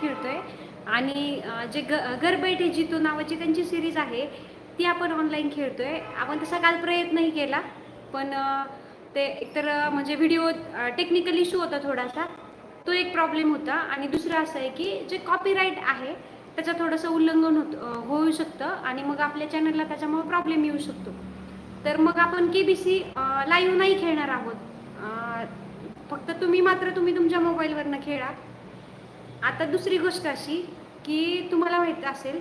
खेळतोय. आणि जे ग घर बैठे जितो नावाची त्यांची सिरीज आहे ती आपण ऑनलाईन खेळतोय. आपण तसा काल प्रयत्नही केला पण ते एकतर म्हणजे व्हिडिओ टेक्निकल इश्यू होता थोडासा. तो एक प्रॉब्लेम होता. आणि दुसरं असं आहे की जे कॉपीराईट आहे त्याचं थोडंसं उल्लंघन होत होऊ शकतं. आणि मग आपल्या चॅनलला त्याच्यामुळे प्रॉब्लेम येऊ शकतो. तर मग आपण के बी सी लाईव्ह नाही खेळणार आहोत. फक्त तुम्ही मात्र तुम्ही तुमच्या मोबाईलवरनं खेळा. आता दुसरी गोष्ट अशी की तुम्हाला माहीत असेल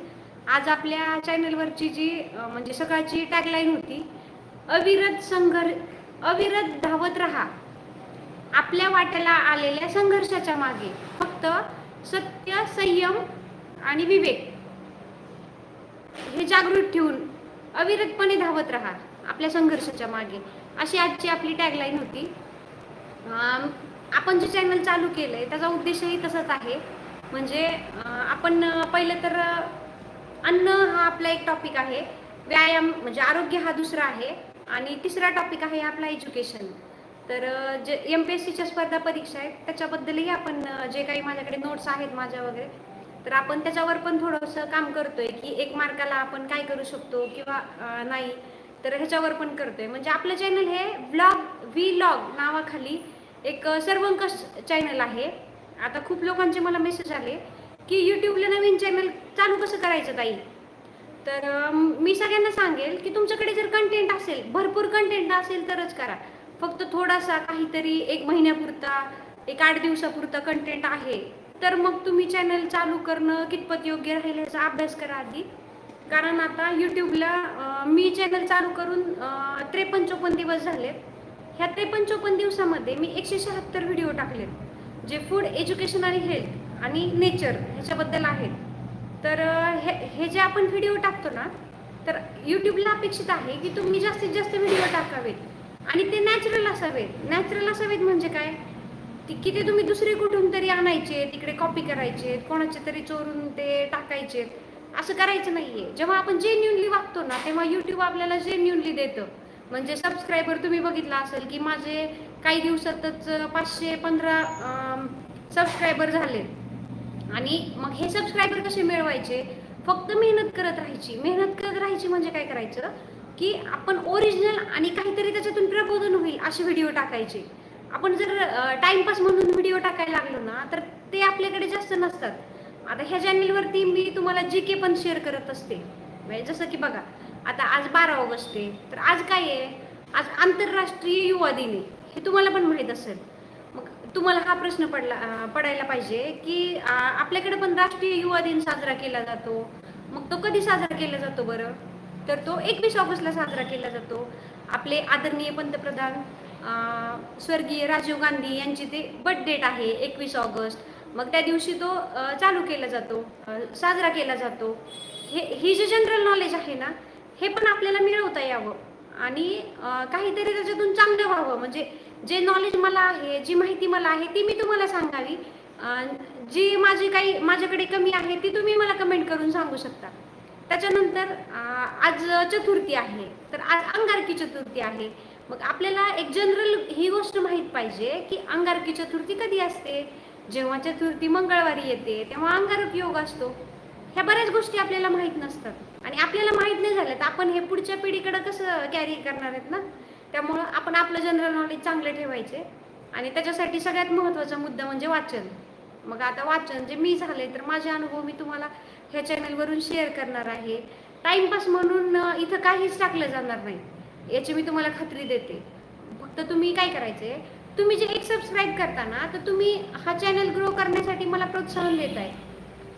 आज आपल्या चॅनलवरची जी म्हणजे सकाळची टॅगलाईन होती अविरत संघर्ष अविरत धावत राहा. आपल्या वाट्याला आलेल्या संघर्षाच्या मागे फक्त सत्य संयम आणि विवेक. हे जागृत ठेवून अविरतपणे धावत राहा आपल्या संघर्षाच्या मागे. अशी आजची आपली टॅगलाईन होती. आपण जे चॅनल चालू केलंय त्याचा उद्देशही तसाच आहे. म्हणजे आपण पहिलं तर अन्न हा आपला एक टॉपिक आहे. व्यायाम म्हणजे आरोग्य हा दुसरा आहे. आणि तिसरा टॉपिक आहे आपला एज्युकेशन तर जे एम पी एस सीच्या स्पर्धा परीक्षा आहेत त्याच्याबद्दलही आपण जे काही माझ्याकडे नोट्स आहेत माझ्या वगैरे तर आपण त्याच्यावर पण थोडंसं काम करतोय की एक मार्काला आपण काय करू शकतो किंवा नाही तर ह्याच्यावर पण करतोय. म्हणजे आपलं चॅनल हे ब्लॉग व्ही लॉग नावाखाली एक अं, सर्वंकष चॅनल आहे. आता खूप लोकांचे मला मेसेज आले की यूट्यूबला नवीन चॅनल चालू कसं करायचं ताई? तर मी सगळ्यांना सांगेल की तुमच्याकडे जर कंटेंट असेल भरपूर कंटेंट असेल तरच करा. फक्त थोडासा काहीतरी एक महिन्यापुरता एक आठ दिवसापुरता कंटेंट आहे. तर मग तुम्ही चॅनल चालू करणं कितपत योग्य राहील याचा अभ्यास करा आधी. कारण आता यूट्यूबला मी चॅनल चालू करून त्रेपन्न चोपन्न दिवस झालेत. ह्या त्रेपन्न चोपन्न दिवसामध्ये मी एकशे शहात्तर व्हिडिओ टाकलेत जे फूड एज्युकेशन आणि हेल्थ आणि नेचर ह्याच्याबद्दल आहेत. तर हे हे जे आपण व्हिडिओ टाकतो ना तर यूट्यूबला अपेक्षित आहे की तुम्ही जास्तीत जास्त व्हिडिओ टाकावेत. आणि ते नॅचरल असावेत. नॅचरल असावेत म्हणजे काय? की ते तुम्ही दुसरे कुठून तरी आणायचे तिकडे कॉपी करायचे कोणाचे तरी चोरून ते टाकायचे. असं करायचं नाहीये. जेव्हा आपण जेन्युनली वागतो ना तेव्हा युट्यूब आपल्याला जेन्युनली देतं. म्हणजे सबस्क्रायबर तुम्ही बघितला असेल की माझे काही दिवसातच पाचशे पंधरा सबस्क्रायबर झाले. आणि मग हे सबस्क्रायबर कसे मिळवायचे? फक्त मेहनत करत राहायची. मेहनत करत राहायची म्हणजे काय करायचं? की आपण ओरिजिनल आणि काहीतरी त्याच्यातून प्रबोधन होईल असे व्हिडिओ टाकायचे. आपण जर टाइमपास म्हणून व्हिडिओ टाकायला लागलो ना तर ते आपल्याकडे जास्त नसतात. आता ह्या चॅनलवरती मी तुम्हाला जी के पण शेअर करत असते. म्हणजे जसं की बघा आता आज बारा ऑगस्ट आहे. तर आज काय आहे? आज आंतरराष्ट्रीय युवा दिन आहे. हे तुम्हाला पण माहीत असेल. मग तुम्हाला हा प्रश्न पडला पडायला पाहिजे की आपल्याकडे पण राष्ट्रीय युवा दिन साजरा केला जातो. मग तो कधी साजरा केला जातो बरं? तर तो एकवीस ऑगस्टला साजरा केला जातो. आपले आदरणीय पंतप्रधान स्वर्गीय राजीव गांधी यांची ते बर्थ डेट आहे एकवीस ऑगस्ट. मग त्या दिवशी तो चालू केला जातो साजरा केला जातो. हे ही जे जनरल नॉलेज आहे ना हे पण आपल्याला मिळवता यावं. आणि काहीतरी त्याच्यातून चांगलं व्हावं. म्हणजे जे नॉलेज मला आहे जी माहिती मला आहे ती मी तुम्हाला सांगावी. जी माझी काही माझ्याकडे कमी आहे ती तुम्ही मला कमेंट करून सांगू शकता. त्याच्यानंतर आज चतुर्थी आहे. तर आज अंगारकी चतुर्थी आहे. मग आपल्याला एक जनरल ही गोष्ट माहीत पाहिजे की अंगारकी चतुर्थी कधी असते? जेव्हा चतुर्थी मंगळवारी येते तेव्हा अंगारक योग असतो. ह्या बऱ्याच गोष्टी आपल्याला माहीत नसतात. आणि आपल्याला माहीत नाही झालं तर आपण हे पुढच्या पिढीकडे कसं कॅरी करणार आहेत ना? त्यामुळं आपण आपलं जनरल नॉलेज चांगलं ठेवायचे. आणि त्याच्यासाठी सगळ्यात महत्त्वाचा मुद्दा म्हणजे वाचन. मग आता वाचन जे मी झाले तर माझे अनुभव मी तुम्हाला ह्या चॅनलवरून शेअर करणार आहे. टाइमपास म्हणून इथं काहीच टाकलं जाणार नाही. याची मी तुम्हाला खात्री देते. फक्त तुम्ही काय करायचे तुम्ही जे एक सबस्क्राईब करता ना तर तुम्ही हा चॅनल ग्रो करण्यासाठी मला प्रोत्साहन देत आहे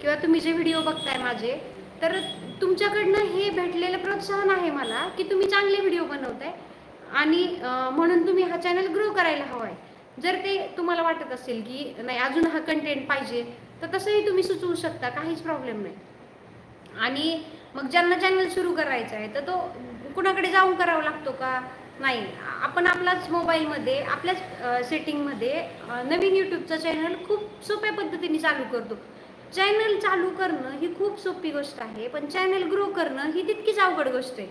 किंवा तुम्ही जे व्हिडिओ बघताय माझे तर तुमच्याकडनं हे भेटलेलं प्रोत्साहन आहे मला की तुम्ही चांगले व्हिडिओ बनवताय आणि म्हणून तुम्ही हा चॅनल ग्रो करायला हवा आहे जर ते तुम्हाला वाटत असेल की नाही अजून हा कंटेंट पाहिजे तर तसंही तुम्ही सुचवू शकता काहीच प्रॉब्लेम नाही. आणि मग ज्यांना चॅनल सुरू करायचा आहे तर तो कुणाकडे जाऊन करावा लागतो का? नाही. आपण आपलाच मोबाईलमध्ये आपल्याच सेटिंगमध्ये नवीन यूट्यूबचा चॅनल खूप सोप्या पद्धतीने चालू करतो. चॅनल चालू करणं ही खूप सोपी गोष्ट आहे पण चॅनल ग्रो करणं ही तितकीच अवघड गोष्ट आहे.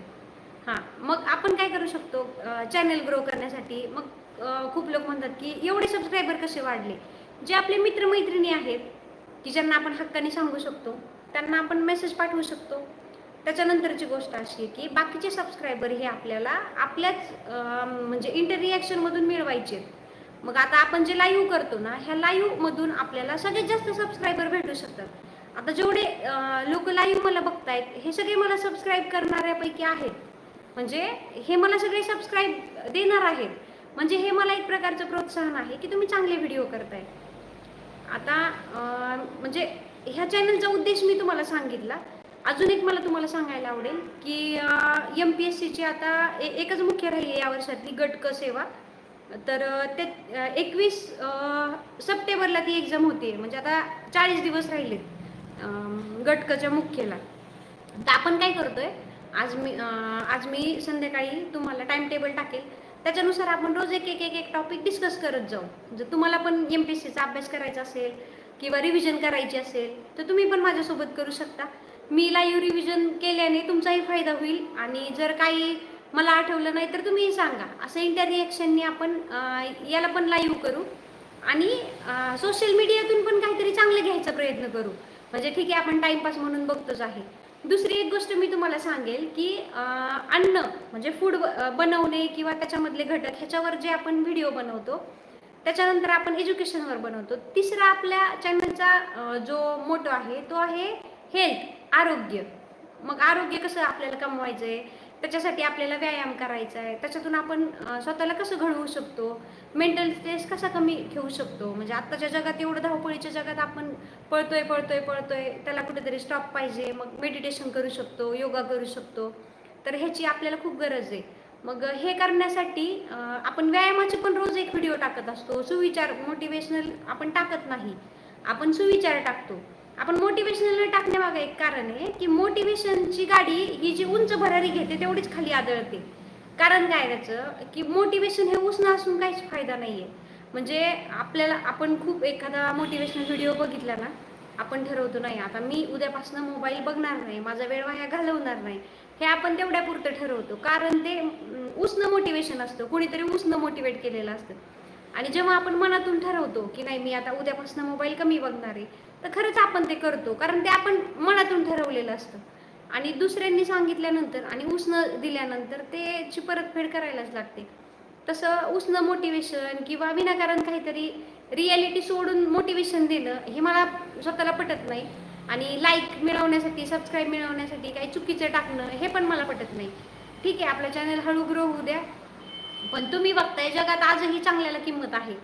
हां मग आपण काय करू शकतो? चॅनल ग्रो करण्यासाठी मग खूप लोक म्हणतात की एवढे सबस्क्रायबर कसे वाढले? जे आपले मित्रमैत्रिणी आहेत की ज्यांना आपण हक्काने सांगू शकतो त्यांना आपण मेसेज पाठवू शकतो. त्याच्यानंतरची गोष्ट अशी आहे की बाकीचे सबस्क्रायबर हे आपल्याला आपल्याच म्हणजे इंटररिॲक्शनमधून मिळवायचे आहेत. मग आता आपण जे लाईव्ह करतो ना ह्या लाईव्हमधून आपल्याला सगळ्यात जास्त सबस्क्रायबर भेटू शकतात. आता जेवढे लोक लाईव्ह मला बघतायत हे सगळे मला सबस्क्राईब करणाऱ्यापैकी आहेत. म्हणजे हे मला सगळे सबस्क्राईब देणार आहेत. म्हणजे हे मला एक प्रकारचं प्रोत्साहन आहे की तुम्ही चांगले व्हिडिओ करताय. आता म्हणजे ह्या चॅनलचा उद्देश मी तुम्हाला सांगितला. अजून एक मला तुम्हाला सांगायला आवडेल की एम पी एस सीची आता एकच मुख्य राहिली आहे या वर्षातली गटक सेवा. तर ते एकवीस सप्टेंबरला ती एक्झाम होती. म्हणजे आता चाळीस दिवस राहिलेत गटकच्या मुख्यला. तर आपण काय करतोय आज मी आज मी संध्याकाळी तुम्हाला टाइम टेबल टाकेल. त्याच्यानुसार आपण रोज एक एक एक एक टॉपिक डिस्कस करत जाऊ. जर तुम्हाला पण एम पी एस सीचा अभ्यास करायचा असेल किंवा रिव्हिजन करायची असेल तर तुम्ही पण माझ्यासोबत करू शकता. मी लाईव्ह रिव्हिजन केल्याने तुमचाही फायदा होईल आणि जर काही मला आठवलं नाही तर तुम्ही सांगा. असं इंटररिएक्शनने आपण याला पण लाईव्ह करू. आणि सोशल मीडियातून पण काहीतरी चांगलं घ्यायचा प्रयत्न करू. म्हणजे ठीक आहे आपण टाइमपास म्हणून बघतोच आहे. दुसरी एक गोष्ट मी तुम्हाला सांगेल की अन्न म्हणजे फूड बनवणे किंवा त्याच्यामधले घटक ह्याच्यावर जे आपण व्हिडिओ बनवतो त्याच्यानंतर आपण एज्युकेशनवर बनवतो. तिसरा आपल्या चॅनलचा जो मोटो आहे तो आहे हेल्थ आरोग्य. मग आरोग्य कसं आपल्याला कमवायचं आहे त्याच्यासाठी आपल्याला व्यायाम करायचा आहे. त्याच्यातून आपण स्वतःला कसं घडवू शकतो? मेंटल स्ट्रेस कसा कमी ठेवू शकतो? म्हणजे आत्ताच्या जगात एवढं धावपळीच्या जगात आपण पळतोय पळतोय पळतोय त्याला कुठेतरी स्टॉप पाहिजे मग मेडिटेशन करू शकतो योगा करू शकतो. तर ह्याची आपल्याला खूप गरज आहे. मग हे करण्यासाठी आपण व्यायामाचे पण रोज एक व्हिडिओ टाकत असतो. सुविचार मोटिवेशनल आपण टाकत नाही. आपण सुविचार टाकतो. आपण मोटिवेशनल टाकण्यामागे एक कारण आहे की मोटिवेशनची गाडी ही जी उंच भरारी घेते तेवढीच खाली आदळते. कारण काय त्याचं? की मोटिवेशन हे उष्ण असून काहीच फायदा नाही आहे म्हणजे आपल्याला आपण खूप एखादा मोटिवेशनल व्हिडिओ बघितला ना आपण ठरवतो नाही आता मी उद्यापासून मोबाईल बघणार नाही माझा वेळ वाया घालवणार नाही हे आपण तेवढ्या पुरतं ठरवतो. कारण ते उष्ण मोटिवेशन असतं कुणीतरी उष्ण मोटिवेट केलेलं असतं. आणि जेव्हा आपण मनातून ठरवतो की नाही मी आता उद्यापासून मोबाईल कमी बघणार आहे तर खरंच आपण ते करतो कारण ते आपण मनातून ठरवलेलं असतं. आणि दुसऱ्यांनी सांगितल्यानंतर आणि उष्ण दिल्यानंतर त्याची परतफेड करायलाच लागते. तसं उष्ण मोटिवेशन किंवा विनाकारण काहीतरी रियालिटी सोडून मोटिवेशन देणं हे मला स्वतःला पटत नाही. आणि लाईक मिळवण्यासाठी सबस्क्राईब मिळवण्यासाठी काही चुकीचं टाकणं हे पण मला पटत नाही. ठीक आहे आपलं चॅनल हळू ग्रो होऊ द्या. पण तुम्ही बघताय जगात आजही चांगल्याला किंमत आहे.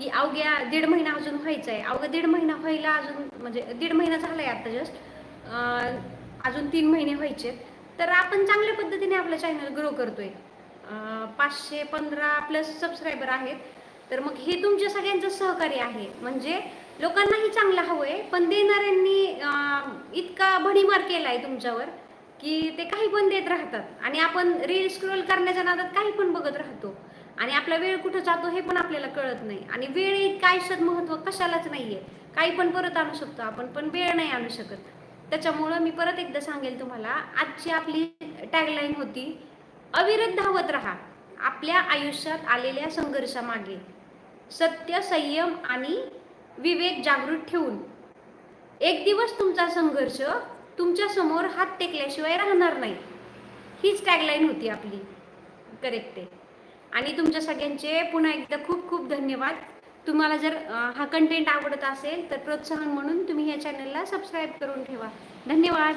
की अवघ्या दीड महिना अजून व्हायचा आहे अवघ्या दीड महिना व्हायला अजून म्हणजे दीड महिना झाला आहे आता जस्ट अजून तीन महिने व्हायचे तर आपण चांगल्या पद्धतीने आपलं चॅनल ग्रो करतोय. पाचशे पंधरा प्लस सबस्क्रायबर आहेत. तर मग हे तुमच्या सगळ्यांचं सहकार्य आहे. म्हणजे लोकांनाही चांगलं हवंय पण देणाऱ्यांनी इतका भडीमार केलाय तुमच्यावर की ते काही पण देत राहतात. आणि आपण रील स्क्रोल करण्याच्या नादात काही पण बघत राहतो. आणि आपला वेळ कुठं जातो हे पण आपल्याला कळत नाही. आणि वेळ एक आयुष्यात महत्त्व कशालाच नाहीये. काही पण परत आणू शकतो आपण पण वेळ नाही आणू शकत. त्याच्यामुळं मी परत एकदा सांगेल तुम्हाला आजची आपली टॅगलाईन होती अविरत धावत राहा. आपल्या आयुष्यात आलेल्या संघर्षामागे. सत्य संयम आणि विवेक जागृत ठेवून. एक दिवस तुमचा संघर्ष तुमच्यासमोर हात टेकल्याशिवाय राहणार नाही. हीच टॅगलाईन होती आपली. करेक्ट आहे. आणि तुमच्या सगळ्यांचे पुन्हा एकदा खूप खूप धन्यवाद. तुम्हाला जर हा कंटेंट आवडत असेल तर प्रोत्साहन म्हणून तुम्ही या चॅनलला सबस्क्राईब करून ठेवा. धन्यवाद.